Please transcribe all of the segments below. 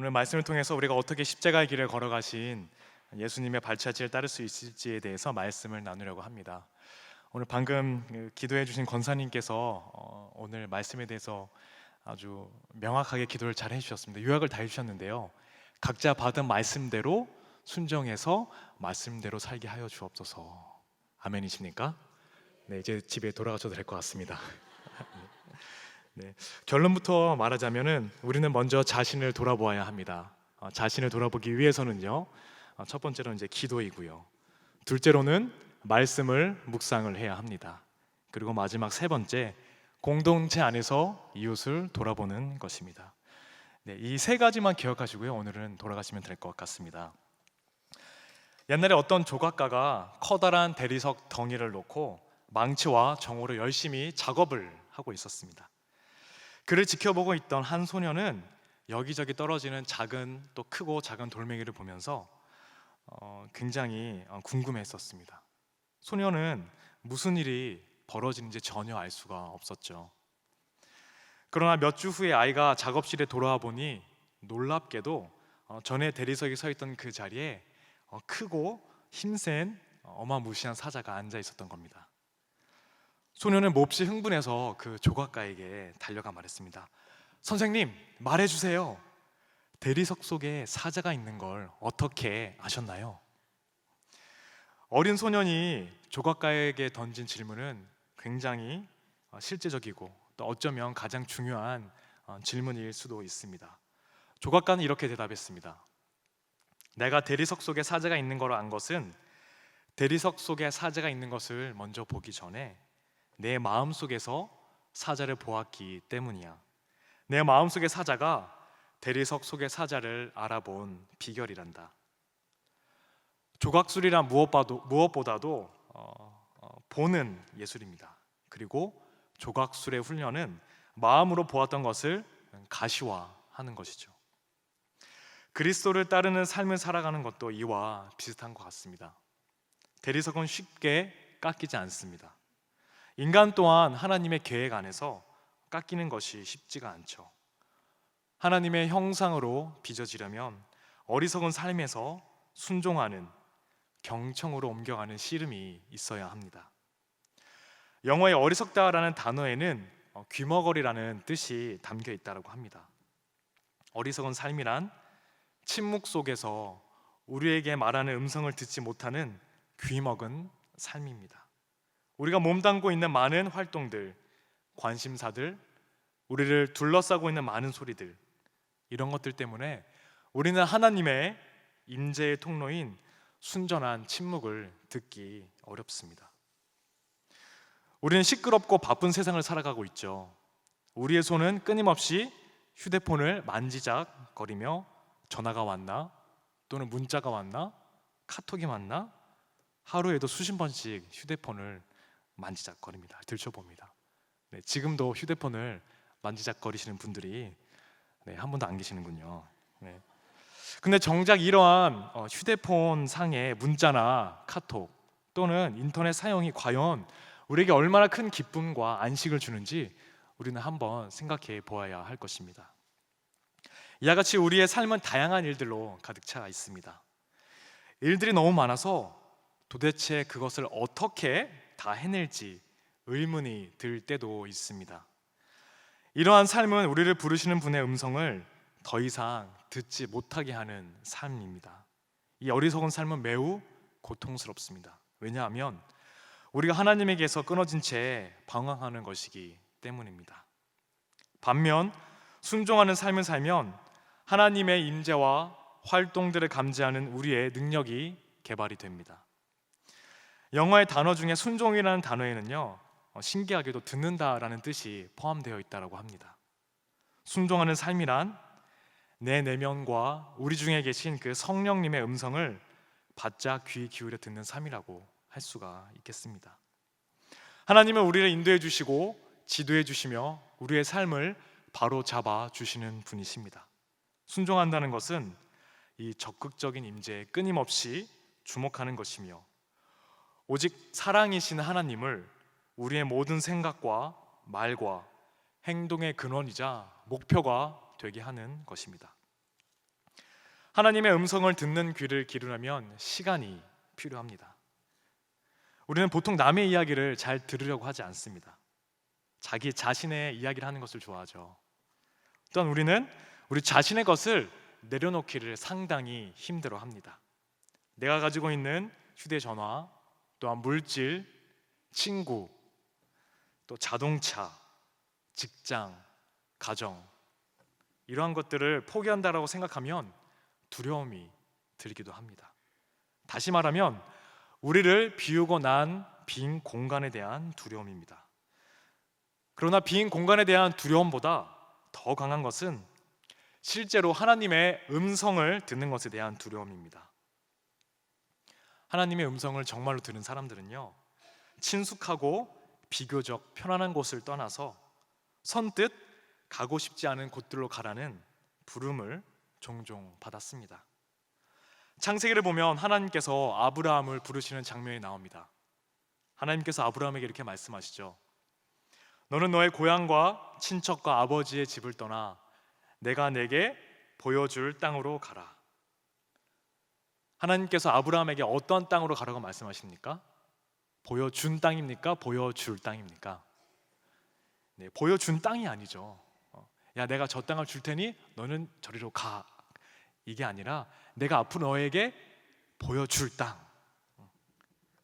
오늘 말씀을 통해서 우리가 어떻게 십자가의 길을 걸어가신 예수님의 발자취를 따를 수 있을지에 대해서 말씀을 나누려고 합니다. 오늘 방금 그 기도해 주신 권사님께서 어, 오늘 말씀에 대해서 아주 명확하게 기도를 잘 해주셨습니다. 요약을 다 해주셨는데요. 각자 받은 말씀대로 순정해서 말씀대로 살게 하여 주옵소서. 아멘이십니까? 네, 이제 집에 돌아가셔도 될 것 같습니다. 네, 결론부터 말하자면은 우리는 먼저 자신을 돌아보아야 합니다. 어, 자신을 돌아보기 위해서는요. 어, 첫 번째로는 이제 기도이고요. 둘째로는 말씀을 묵상을 해야 합니다. 그리고 마지막 세 번째 공동체 안에서 이웃을 돌아보는 것입니다. 네, 이 세 가지만 기억하시고요. 오늘은 돌아가시면 될 것 같습니다. 옛날에 어떤 조각가가 커다란 대리석 덩이를 놓고 망치와 정호로 열심히 작업을 하고 있었습니다. 그를 지켜보고 있던 한 소녀는 여기저기 떨어지는 작은 또 크고 작은 돌멩이를 보면서 어, 굉장히 어, 궁금했었습니다. 소녀는 무슨 일이 벌어지는지 전혀 알 수가 없었죠. 그러나 몇 주 후에 아이가 작업실에 돌아와 보니 놀랍게도 어, 전에 대리석이 서 있던 그 자리에 어, 크고 힘센 어, 어마무시한 사자가 앉아 있었던 겁니다. 소녀는 몹시 흥분해서 그 조각가에게 달려가 말했습니다. 선생님, 말해주세요. 대리석 속에 사자가 있는 걸 어떻게 아셨나요? 어린 소년이 조각가에게 던진 질문은 굉장히 어, 실제적이고 또 어쩌면 가장 중요한 어, 질문일 수도 있습니다. 조각가는 이렇게 대답했습니다. 내가 대리석 속에 사자가 있는 걸 안 것은 대리석 속에 사자가 있는 것을 먼저 보기 전에 내 마음 속에서 사자를 보았기 때문이야. 내 마음 속의 사자가 대리석 속의 사자를 알아본 비결이란다. 조각술이란 무엇보다도, 무엇보다도 어, 어, 보는 예술입니다. 그리고 조각술의 훈련은 마음으로 보았던 것을 가시화하는 것이죠. 그리스도를 따르는 삶을 살아가는 것도 이와 비슷한 것 같습니다. 대리석은 쉽게 깎이지 않습니다. 인간 또한 하나님의 계획 안에서 깎이는 것이 쉽지가 않죠. 하나님의 형상으로 빚어지려면 어리석은 삶에서 순종하는 경청으로 옮겨가는 씨름이 있어야 합니다. 영어의 어리석다라는 단어에는 어, 귀머거리라는 뜻이 담겨 있다고 합니다. 어리석은 삶이란 침묵 속에서 우리에게 말하는 음성을 듣지 못하는 귀먹은 삶입니다. 우리가 몸담고 있는 많은 활동들, 관심사들, 우리를 둘러싸고 있는 많은 소리들 이런 것들 때문에 우리는 하나님의 임재의 통로인 순전한 침묵을 듣기 어렵습니다. 우리는 시끄럽고 바쁜 세상을 살아가고 있죠. 우리의 손은 끊임없이 휴대폰을 만지작거리며 전화가 왔나 또는 문자가 왔나 카톡이 왔나 하루에도 수십 번씩 휴대폰을 만지작거립니다. 들춰봅니다. 네, 지금도 휴대폰을 만지작거리시는 분들이 네, 한 분도 안 계시는군요. 네. 근데 정작 이러한 어, 휴대폰 상의 문자나 카톡 또는 인터넷 사용이 과연 우리에게 얼마나 큰 기쁨과 안식을 주는지 우리는 한번 생각해 보아야 할 것입니다. 이와 같이 우리의 삶은 다양한 일들로 가득 차 있습니다. 일들이 너무 많아서 도대체 그것을 어떻게 다 해낼지 의문이 들 때도 있습니다. 이러한 삶은 우리를 부르시는 분의 음성을 더 이상 듣지 못하게 하는 삶입니다. 이 어리석은 삶은 매우 고통스럽습니다. 왜냐하면 우리가 하나님에게서 끊어진 채 방황하는 것이기 때문입니다. 반면 순종하는 삶을 살면 하나님의 임재와 활동들을 감지하는 우리의 능력이 개발이 됩니다. 영어의 단어 중에 순종이라는 단어에는요 어, 신기하게도 듣는다라는 뜻이 포함되어 있다고 합니다. 순종하는 삶이란 내 내면과 우리 중에 계신 그 성령님의 음성을 바짝 귀 기울여 듣는 삶이라고 할 수가 있겠습니다. 하나님은 우리를 인도해 주시고 지도해 주시며 우리의 삶을 바로 잡아 주시는 분이십니다. 순종한다는 것은 이 적극적인 임재에 끊임없이 주목하는 것이며 오직 사랑이신 하나님을 우리의 모든 생각과 말과 행동의 근원이자 목표가 되게 하는 것입니다. 하나님의 음성을 듣는 귀를 기르려면 시간이 필요합니다. 우리는 보통 남의 이야기를 잘 들으려고 하지 않습니다. 자기 자신의 이야기를 하는 것을 좋아하죠. 또한 우리는 우리 자신의 것을 내려놓기를 상당히 힘들어 합니다. 내가 가지고 있는 휴대전화, 또한 물질, 친구, 또 자동차, 직장, 가정 이러한 것들을 포기한다라고 생각하면 두려움이 들기도 합니다. 다시 말하면 우리를 비우고 난 빈 공간에 대한 두려움입니다. 그러나 빈 공간에 대한 두려움보다 더 강한 것은 실제로 하나님의 음성을 듣는 것에 대한 두려움입니다. 하나님의 음성을 정말로 들은 사람들은요, 친숙하고 비교적 편안한 곳을 떠나서 선뜻 가고 싶지 않은 곳들로 가라는 부름을 종종 받았습니다. 창세기를 보면 하나님께서 아브라함을 부르시는 장면이 나옵니다. 하나님께서 아브라함에게 이렇게 말씀하시죠. 너는 너의 고향과 친척과 아버지의 집을 떠나 내가 내게 보여줄 땅으로 가라. 하나님께서 아브라함에게 어떤 땅으로 가라고 말씀하십니까? 보여준 땅입니까? 보여줄 땅입니까? 네, 보여준 땅이 아니죠. 어, 야, 내가 저 땅을 줄 테니 너는 저리로 가. 이게 아니라 내가 앞으로 너에게 보여줄 땅.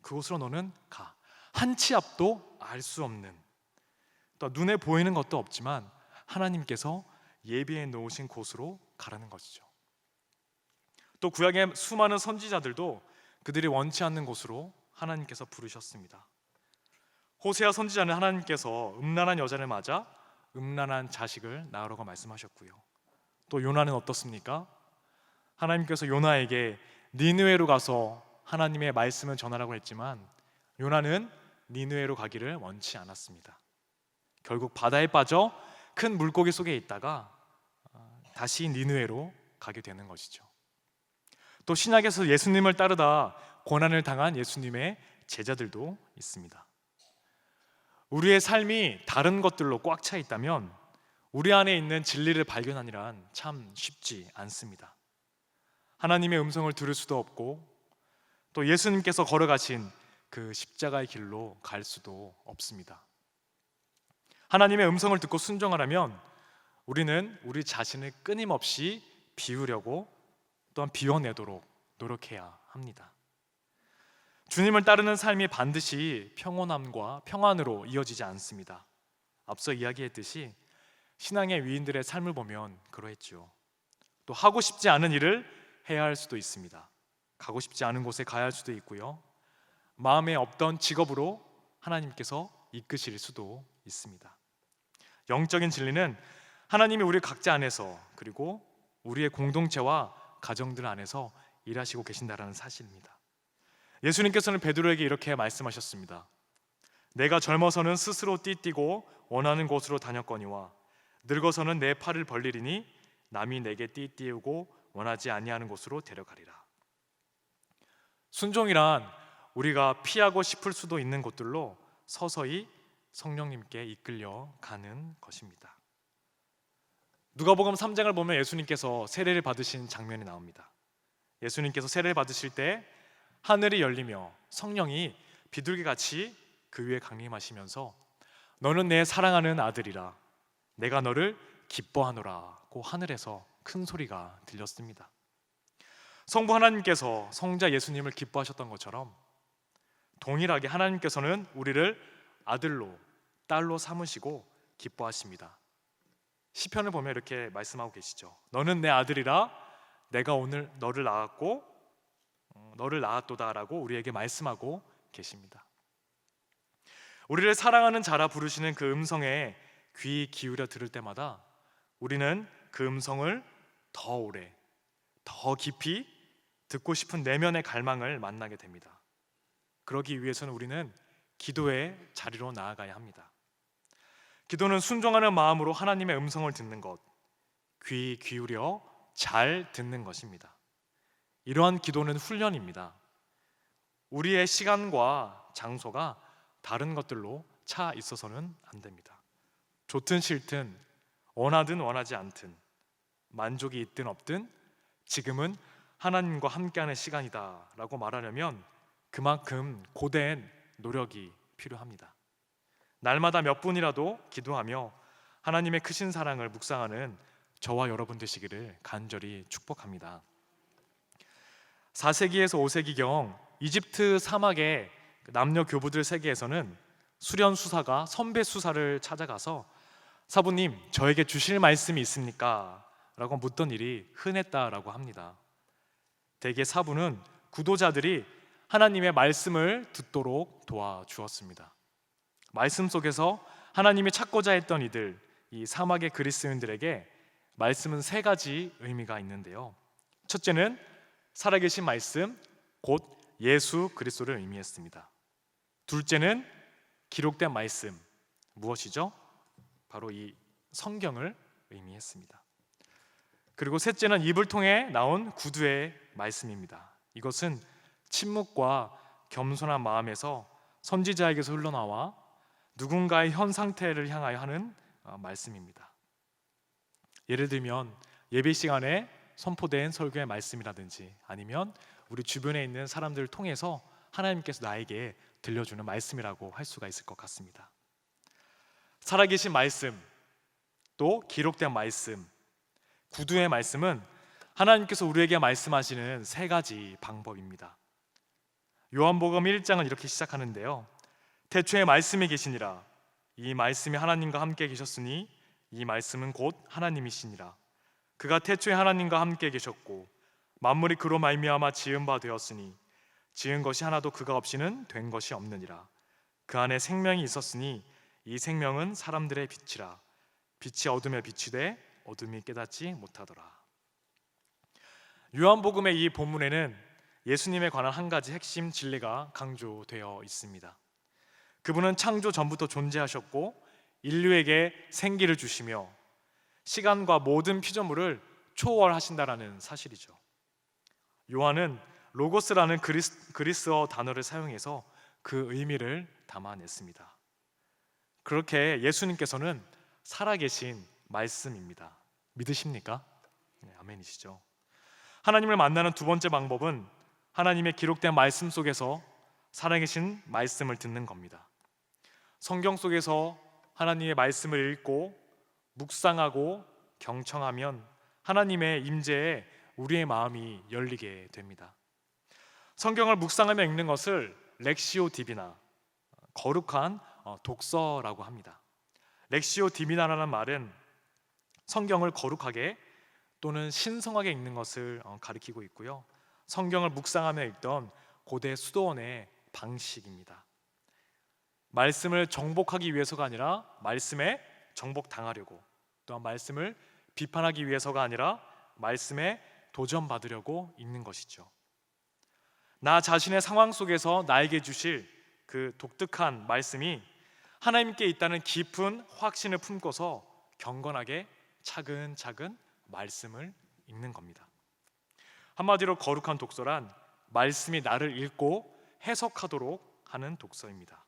그곳으로 너는 가. 한 치 앞도 알 수 없는 또 눈에 보이는 것도 없지만 하나님께서 예비해 놓으신 곳으로 가라는 것이죠. 또 구약의 수많은 선지자들도 그들이 원치 않는 곳으로 하나님께서 부르셨습니다. 호세아 선지자는 하나님께서 음란한 여자를 맞아 음란한 자식을 낳으라고 말씀하셨고요. 또 요나는 어떻습니까? 하나님께서 요나에게 니느웨로 가서 하나님의 말씀을 전하라고 했지만 요나는 니느웨로 가기를 원치 않았습니다. 결국 바다에 빠져 큰 물고기 속에 있다가 어, 다시 니느웨로 가게 되는 것이죠. 또 신약에서 예수님을 따르다 고난을 당한 예수님의 제자들도 있습니다. 우리의 삶이 다른 것들로 꽉 차 있다면 우리 안에 있는 진리를 발견하니란 참 쉽지 않습니다. 하나님의 음성을 들을 수도 없고 또 예수님께서 걸어가신 그 십자가의 길로 갈 수도 없습니다. 하나님의 음성을 듣고 순종하려면 우리는 우리 자신을 끊임없이 비우려고 또한 비워내도록 노력해야 합니다. 주님을 따르는 삶이 반드시 평온함과 평안으로 이어지지 않습니다. 앞서 이야기했듯이 신앙의 위인들의 삶을 보면 그러했죠. 또 하고 싶지 않은 일을 해야 할 수도 있습니다. 가고 싶지 않은 곳에 가야 할 수도 있고요. 마음에 없던 직업으로 하나님께서 이끄실 수도 있습니다. 영적인 진리는 하나님이 우리 각자 안에서 그리고 우리의 공동체와 가정들 안에서 일하시고 계신다라는 사실입니다. 예수님께서는 베드로에게 이렇게 말씀하셨습니다. 내가 젊어서는 스스로 띠띠고 원하는 곳으로 다녔거니와 늙어서는 내 팔을 벌리리니 남이 내게 띠띠우고 원하지 아니하는 곳으로 데려가리라. 순종이란 우리가 피하고 싶을 수도 있는 곳들로 서서히 성령님께 이끌려 가는 것입니다. 누가복음 3장을 보면 예수님께서 세례를 받으신 장면이 나옵니다. 예수님께서 세례를 받으실 때 하늘이 열리며 성령이 비둘기 같이 그 위에 강림하시면서 너는 내 사랑하는 아들이라 내가 너를 기뻐하노라고 하늘에서 큰 소리가 들렸습니다. 성부 하나님께서 성자 예수님을 기뻐하셨던 것처럼 동일하게 하나님께서는 우리를 아들로 딸로 삼으시고 기뻐하십니다. 시편을 보면 이렇게 말씀하고 계시죠. 너는 내 아들이라 내가 오늘 너를 낳았고 어, 너를 낳았도다라고 우리에게 말씀하고 계십니다. 우리를 사랑하는 자라 부르시는 그 음성에 귀 기울여 들을 때마다 우리는 그 음성을 더 오래, 더 깊이 듣고 싶은 내면의 갈망을 만나게 됩니다. 그러기 위해서는 우리는 기도의 자리로 나아가야 합니다. 기도는 순종하는 마음으로 하나님의 음성을 듣는 것, 귀 기울여 잘 듣는 것입니다. 이러한 기도는 훈련입니다. 우리의 시간과 장소가 다른 것들로 차 있어서는 안 됩니다. 좋든 싫든 원하든 원하지 않든 만족이 있든 없든 지금은 하나님과 함께하는 시간이다라고 말하려면 그만큼 고된 노력이 필요합니다. 날마다 몇 분이라도 기도하며 하나님의 크신 사랑을 묵상하는 저와 여러분 되시기를 간절히 축복합니다. 4세기에서 5세기경 이집트 사막의 남녀 교부들 세계에서는 수련 수사가 선배 수사를 찾아가서 사부님 저에게 주실 말씀이 있습니까? 라고 묻던 일이 흔했다라고 합니다. 대개 사부는 구도자들이 하나님의 말씀을 듣도록 도와주었습니다. 말씀 속에서 하나님이 찾고자 했던 이들, 이 사막의 그리스인들에게 말씀은 세 가지 의미가 있는데요. 첫째는 살아계신 말씀, 곧 예수 그리스도를 의미했습니다. 둘째는 기록된 말씀, 무엇이죠? 바로 이 성경을 의미했습니다. 그리고 셋째는 입을 통해 나온 구두의 말씀입니다. 이것은 침묵과 겸손한 마음에서 선지자에게서 흘러나와 누군가의 현 상태를 향하여 하는 어, 말씀입니다. 예를 들면 예배 시간에 선포된 설교의 말씀이라든지 아니면 우리 주변에 있는 사람들을 통해서 하나님께서 나에게 들려주는 말씀이라고 할 수가 있을 것 같습니다. 살아계신 말씀, 또 기록된 말씀, 구두의 말씀은 하나님께서 우리에게 말씀하시는 세 가지 방법입니다. 요한복음 1장은 이렇게 시작하는데요. 태초에 말씀이 계시니라. 이 말씀이 하나님과 함께 계셨으니 이 말씀은 곧 하나님이시니라. 그가 태초에 하나님과 함께 계셨고 만물이 그로 말미암아 지은 바 되었으니 지은 것이 하나도 그가 없이는 된 것이 없느니라. 그 안에 생명이 있었으니 이 생명은 사람들의 빛이라. 빛이 어둠에 비치되 어둠이 깨닫지 못하더라. 요한복음의 이 본문에는 예수님에 관한 한 가지 핵심 진리가 강조되어 있습니다. 그분은 창조 전부터 존재하셨고 인류에게 생기를 주시며 시간과 모든 피조물을 초월하신다라는 사실이죠. 요한은 로고스라는 그리스, 그리스어 단어를 사용해서 그 의미를 담아냈습니다. 그렇게 예수님께서는 살아계신 말씀입니다. 믿으십니까? 네, 아멘이시죠. 하나님을 만나는 두 번째 방법은 하나님의 기록된 말씀 속에서 살아계신 말씀을 듣는 겁니다. 성경 속에서 하나님의 말씀을 읽고 묵상하고 경청하면 하나님의 임재에 우리의 마음이 열리게 됩니다. 성경을 묵상하며 읽는 것을 렉시오 디비나 거룩한 어, 독서라고 합니다. 렉시오 디비나라는 말은 성경을 거룩하게 또는 신성하게 읽는 것을 어, 가리키고 있고요. 성경을 묵상하며 읽던 고대 수도원의 방식입니다. 말씀을 정복하기 위해서가 아니라 말씀에 정복당하려고 또한 말씀을 비판하기 위해서가 아니라 말씀에 도전받으려고 읽는 것이죠. 나 자신의 상황 속에서 나에게 주실 그 독특한 말씀이 하나님께 있다는 깊은 확신을 품고서 경건하게 차근차근 말씀을 읽는 겁니다. 한마디로 거룩한 독서란 말씀이 나를 읽고 해석하도록 하는 독서입니다.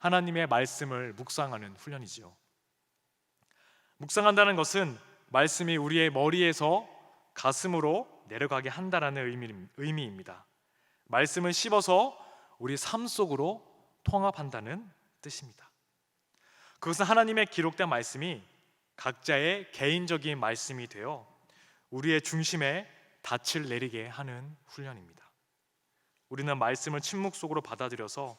하나님의 말씀을 묵상하는 훈련이지요. 묵상한다는 것은 말씀이 우리의 머리에서 가슴으로 내려가게 한다라는 의미입니다. 말씀을 씹어서 우리 삶 속으로 통합한다는 뜻입니다. 그것은 하나님의 기록된 말씀이 각자의 개인적인 말씀이 되어 우리의 중심에 닻을 내리게 하는 훈련입니다. 우리는 말씀을 침묵 속으로 받아들여서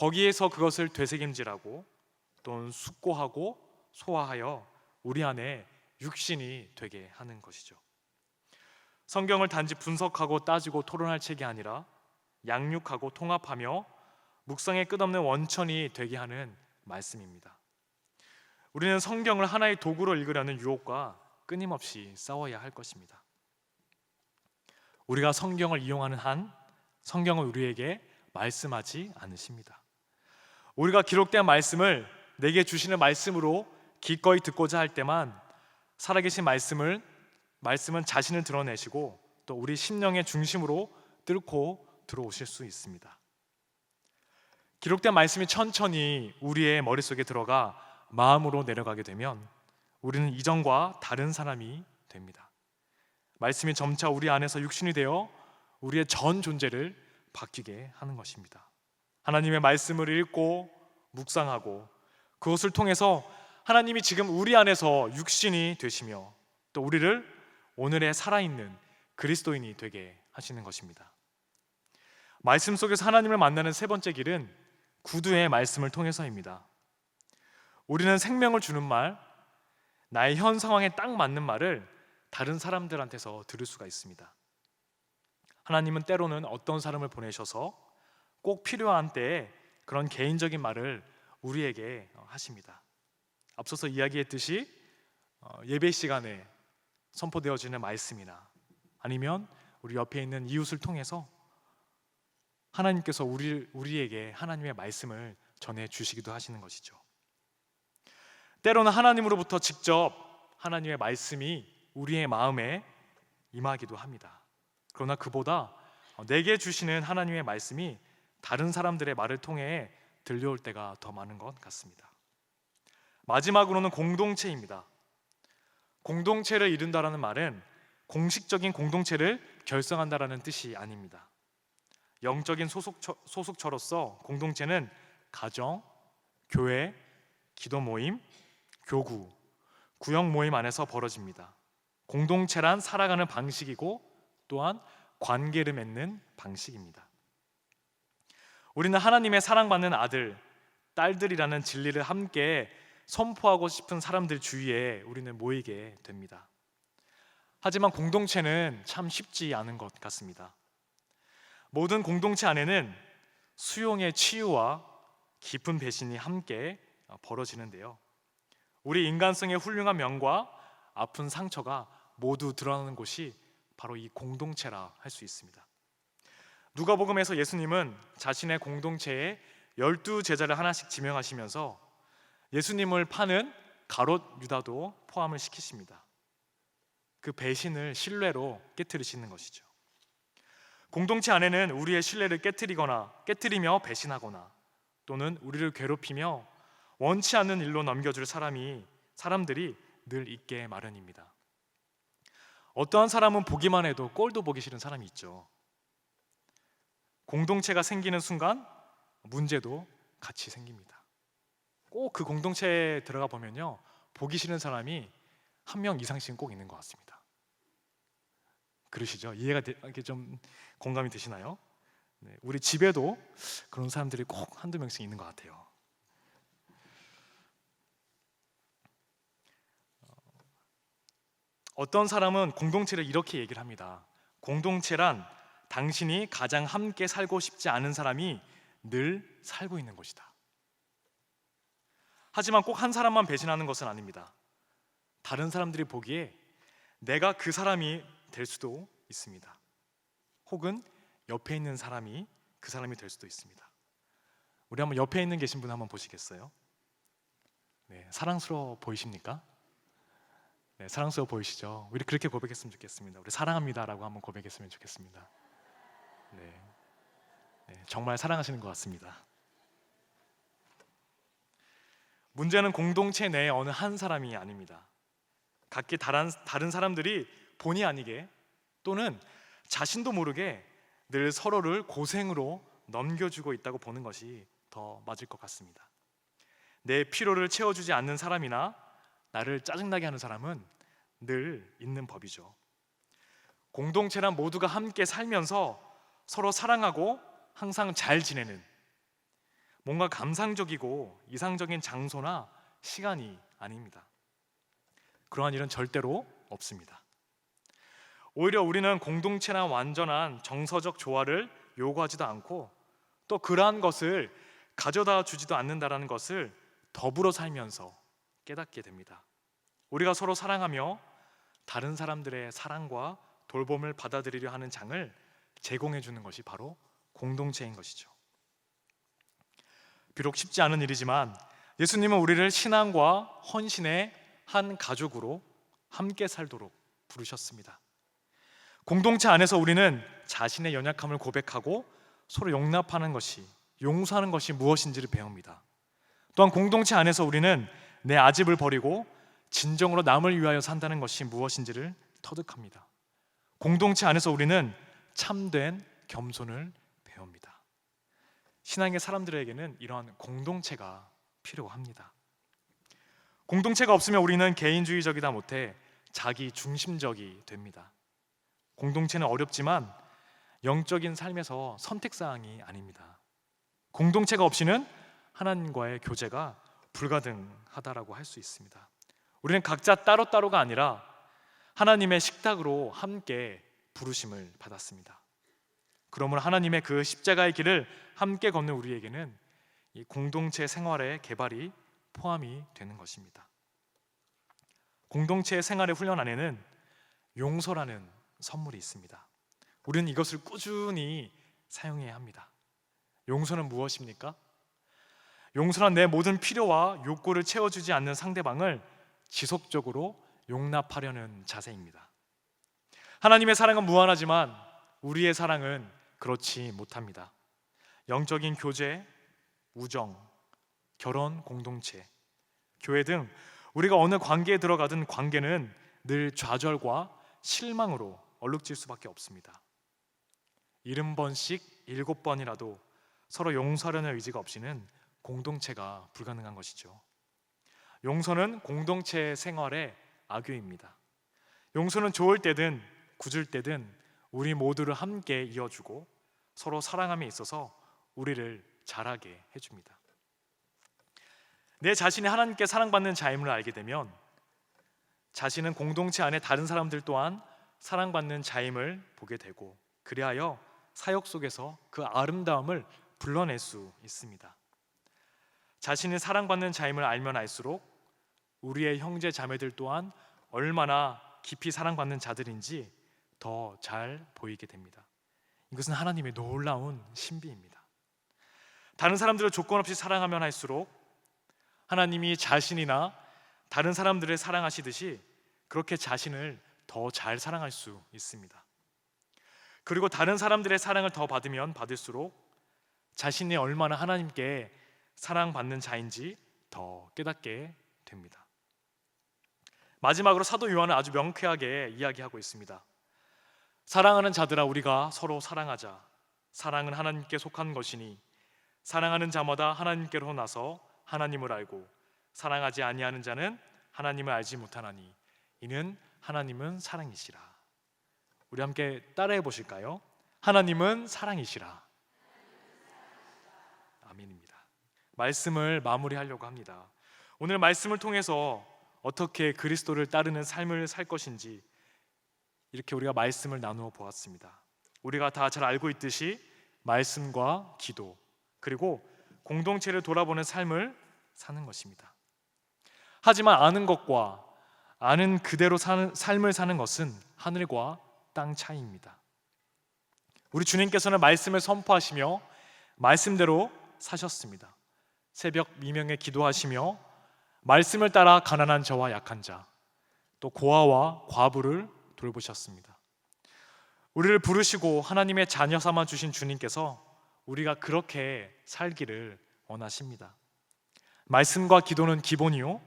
거기에서 그것을 되새김질하고 또는 숙고하고 소화하여 우리 안에 육신이 되게 하는 것이죠. 성경을 단지 분석하고 따지고 토론할 책이 아니라 양육하고 통합하며 묵상의 끝없는 원천이 되게 하는 말씀입니다. 우리는 성경을 하나의 도구로 읽으려는 유혹과 끊임없이 싸워야 할 것입니다. 우리가 성경을 이용하는 한 성경은 우리에게 말씀하지 않으십니다. 우리가 기록된 말씀을 내게 주시는 말씀으로 기꺼이 듣고자 할 때만 살아계신 말씀을 말씀은 자신을 드러내시고 또 우리 심령의 중심으로 뚫고 들어오실 수 있습니다. 기록된 말씀이 천천히 우리의 머릿속에 들어가 마음으로 내려가게 되면 우리는 이전과 다른 사람이 됩니다. 말씀이 점차 우리 안에서 육신이 되어 우리의 전 존재를 바뀌게 하는 것입니다. 하나님의 말씀을 읽고 묵상하고 그것을 통해서 하나님이 지금 우리 안에서 육신이 되시며 또 우리를 오늘의 살아있는 그리스도인이 되게 하시는 것입니다. 말씀 속에서 하나님을 만나는 세 번째 길은 구두의 말씀을 통해서입니다. 우리는 생명을 주는 말, 나의 현 상황에 딱 맞는 말을 다른 사람들한테서 들을 수가 있습니다. 하나님은 때로는 어떤 사람을 보내셔서 꼭 필요한 때에 그런 개인적인 말을 우리에게 하십니다. 앞서서 이야기했듯이 어, 예배 시간에 선포되어지는 말씀이나 아니면 우리 옆에 있는 이웃을 통해서 하나님께서 우리 우리에게 하나님의 말씀을 전해 주시기도 하시는 것이죠. 때로는 하나님으로부터 직접 하나님의 말씀이 우리의 마음에 임하기도 합니다. 그러나 그보다 내게 주시는 하나님의 말씀이 다른 사람들의 말을 통해 들려올 때가 더 많은 것 같습니다. 마지막으로는 공동체입니다. 공동체를 이룬다라는 말은 공식적인 공동체를 결성한다라는 뜻이 아닙니다. 영적인 소속처, 소속처로서 공동체는 가정, 교회, 기도 모임, 교구, 구역 모임 안에서 벌어집니다. 공동체란 살아가는 방식이고 또한 관계를 맺는 방식입니다. 우리는 하나님의 사랑받는 아들, 딸들이라는 진리를 함께 선포하고 싶은 사람들 주위에 우리는 모이게 됩니다. 하지만 공동체는 참 쉽지 않은 것 같습니다. 모든 공동체 안에는 수용의 치유와 깊은 배신이 함께 벌어지는데요. 우리 인간성의 훌륭한 면과 아픈 상처가 모두 드러나는 곳이 바로 이 공동체라 할 수 있습니다. 누가복음에서 예수님은 자신의 공동체에 열두 제자를 하나씩 지명하시면서 예수님을 파는 가롯 유다도 포함을 시키십니다. 그 배신을 신뢰로 깨뜨리시는 것이죠. 공동체 안에는 우리의 신뢰를 깨뜨리거나 깨뜨리며 배신하거나 또는 우리를 괴롭히며 원치 않는 일로 넘겨줄 사람이 사람들이 늘 있게 마련입니다. 어떠한 사람은 보기만 해도 꼴도 보기 싫은 사람이 있죠. 공동체가 생기는 순간 문제도 같이 생깁니다. 꼭 그 공동체에 들어가 보면요. 보기 싫은 사람이 한 명 이상씩은 꼭 있는 것 같습니다. 그러시죠? 이해가 되, 이렇게 좀 공감이 되시나요? 네, 우리 집에도 그런 사람들이 꼭 한두 명씩 있는 것 같아요. 어떤 사람은 공동체를 이렇게 얘기를 합니다. 공동체란 당신이 가장 함께 살고 싶지 않은 사람이 늘 살고 있는 곳이다. 하지만 꼭 한 사람만 배신하는 것은 아닙니다. 다른 사람들이 보기에 내가 그 사람이 될 수도 있습니다. 혹은 옆에 있는 사람이 그 사람이 될 수도 있습니다. 우리 한번 옆에 있는 계신 분 한번 보시겠어요? 네, 사랑스러워 보이십니까? 네, 사랑스러워 보이시죠? 우리 그렇게 고백했으면 좋겠습니다. 우리 사랑합니다라고 한번 고백했으면 좋겠습니다. 네, 네 정말 사랑하시는 것 같습니다. 문제는 공동체 내에 어느 한 사람이 아닙니다. 각기 다른, 다른 사람들이 본의 아니게 또는 자신도 모르게 늘 서로를 고생으로 넘겨주고 있다고 보는 것이 더 맞을 것 같습니다. 내 피로를 채워주지 않는 사람이나 나를 짜증나게 하는 사람은 늘 있는 법이죠. 공동체란 모두가 함께 살면서 서로 사랑하고 항상 잘 지내는 뭔가 감상적이고 이상적인 장소나 시간이 아닙니다. 그러한 일은 절대로 없습니다. 오히려 우리는 공동체나 완전한 정서적 조화를 요구하지도 않고 또 그러한 것을 가져다 주지도 않는다라는 것을 더불어 살면서 깨닫게 됩니다. 우리가 서로 사랑하며 다른 사람들의 사랑과 돌봄을 받아들이려 하는 장을 제공해 주는 것이 바로 공동체인 것이죠. 비록 쉽지 않은 일이지만 예수님은 우리를 신앙과 헌신의 한 가족으로 함께 살도록 부르셨습니다. 공동체 안에서 우리는 자신의 연약함을 고백하고 서로 용납하는 것이 용서하는 것이 무엇인지를 배웁니다. 또한 공동체 안에서 우리는 내 아집을 버리고 진정으로 남을 위하여 산다는 것이 무엇인지를 터득합니다. 공동체 안에서 우리는 참된 겸손을 배웁니다. 신앙의 사람들에게는 이러한 공동체가 필요합니다. 공동체가 없으면 우리는 개인주의적이다 못해 자기 중심적이 됩니다. 공동체는 어렵지만 영적인 삶에서 선택 사항이 아닙니다. 공동체가 없이는 하나님과의 교제가 불가능하다라고 할 수 있습니다. 우리는 각자 따로따로가 아니라 하나님의 식탁으로 함께 부르심을 받았습니다. 그러므로 하나님의 그 십자가의 길을 함께 걷는 우리에게는 이 공동체 생활의 개발이 포함이 되는 것입니다. 공동체 생활의 훈련 안에는 용서라는 선물이 있습니다. 우리는 이것을 꾸준히 사용해야 합니다. 용서는 무엇입니까? 용서란 내 모든 필요와 욕구를 채워주지 않는 상대방을 지속적으로 용납하려는 자세입니다. 하나님의 사랑은 무한하지만 우리의 사랑은 그렇지 못합니다. 영적인 교제, 우정, 결혼, 공동체, 교회 등 우리가 어느 관계에 들어가든 관계는 늘 좌절과 실망으로 얼룩질 수밖에 없습니다. 일흔 번씩 일곱 번이라도 서로 용서하려는 의지가 없이는 공동체가 불가능한 것이죠. 용서는 공동체 생활의 악유입니다. 용서는 좋을 때든 굳을 때든 우리 모두를 함께 이어주고 서로 사랑함에 있어서 우리를 자라게 해줍니다. 내 자신이 하나님께 사랑받는 자임을 알게 되면 자신은 공동체 안에 다른 사람들 또한 사랑받는 자임을 보게 되고 그리하여 사역 속에서 그 아름다움을 불러낼 수 있습니다. 자신이 사랑받는 자임을 알면 알수록 우리의 형제 자매들 또한 얼마나 깊이 사랑받는 자들인지 더 잘 보이게 됩니다. 이것은 하나님의 놀라운 신비입니다. 다른 사람들을 조건 없이 사랑하면 할수록 하나님이 자신이나 다른 사람들을 사랑하시듯이 그렇게 자신을 더 잘 사랑할 수 있습니다. 그리고 다른 사람들의 사랑을 더 받으면 받을수록 자신이 얼마나 하나님께 사랑받는 자인지 더 깨닫게 됩니다. 마지막으로 사도 요한은 아주 명쾌하게 이야기하고 있습니다. 사랑하는 자들아 우리가 서로 사랑하자. 사랑은 하나님께 속한 것이니 사랑하는 자마다 하나님께로 나서 하나님을 알고 사랑하지 아니하는 자는 하나님을 알지 못하나니 이는 하나님은 사랑이시라. 우리 함께 따라해 보실까요? 하나님은 사랑이시라. 아멘입니다. 말씀을 마무리하려고 합니다. 오늘 말씀을 통해서 어떻게 그리스도를 따르는 삶을 살 것인지 이렇게 우리가 말씀을 나누어 보았습니다. 우리가 다 잘 알고 있듯이 말씀과 기도 그리고 공동체를 돌아보는 삶을 사는 것입니다. 하지만 아는 것과 아는 그대로 사는 삶을 사는 것은 하늘과 땅 차이입니다. 우리 주님께서는 말씀을 선포하시며 말씀대로 사셨습니다. 새벽 미명에 기도하시며 말씀을 따라 가난한 자와 약한 자, 또 고아와 과부를 돌보셨습니다. 우리를 부르시고 하나님의 자녀 삼아 주신 주님께서 우리가 그렇게 살기를 원하십니다. 말씀과 기도는 기본이요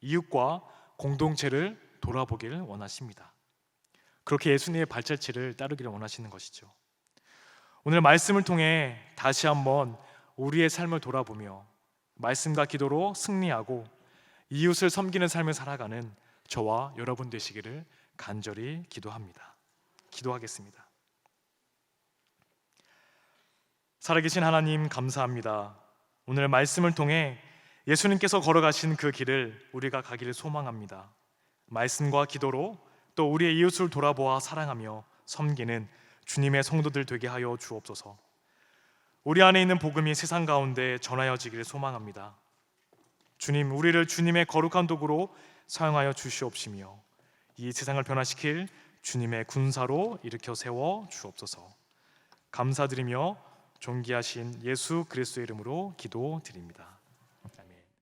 이웃과 공동체를 돌아보기를 원하십니다. 그렇게 예수님의 발자취를 따르기를 원하시는 것이죠. 오늘 말씀을 통해 다시 한번 우리의 삶을 돌아보며 말씀과 기도로 승리하고 이웃을 섬기는 삶을 살아가는 저와 여러분 되시기를 간절히 기도합니다. 기도하겠습니다. 살아계신 하나님 감사합니다. 오늘 말씀을 통해 예수님께서 걸어가신 그 길을 우리가 가기를 소망합니다. 말씀과 기도로 또 우리의 이웃을 돌아보아 사랑하며 섬기는 주님의 성도들 되게 하여 주옵소서. 우리 안에 있는 복음이 세상 가운데 전하여지기를 소망합니다. 주님, 우리를 주님의 거룩한 도구로 사용하여 주시옵시며 이 세상을 변화시킬 주님의 군사로 일으켜 세워 주옵소서. 감사드리며 존귀하신 예수 그리스도의 이름으로 기도드립니다.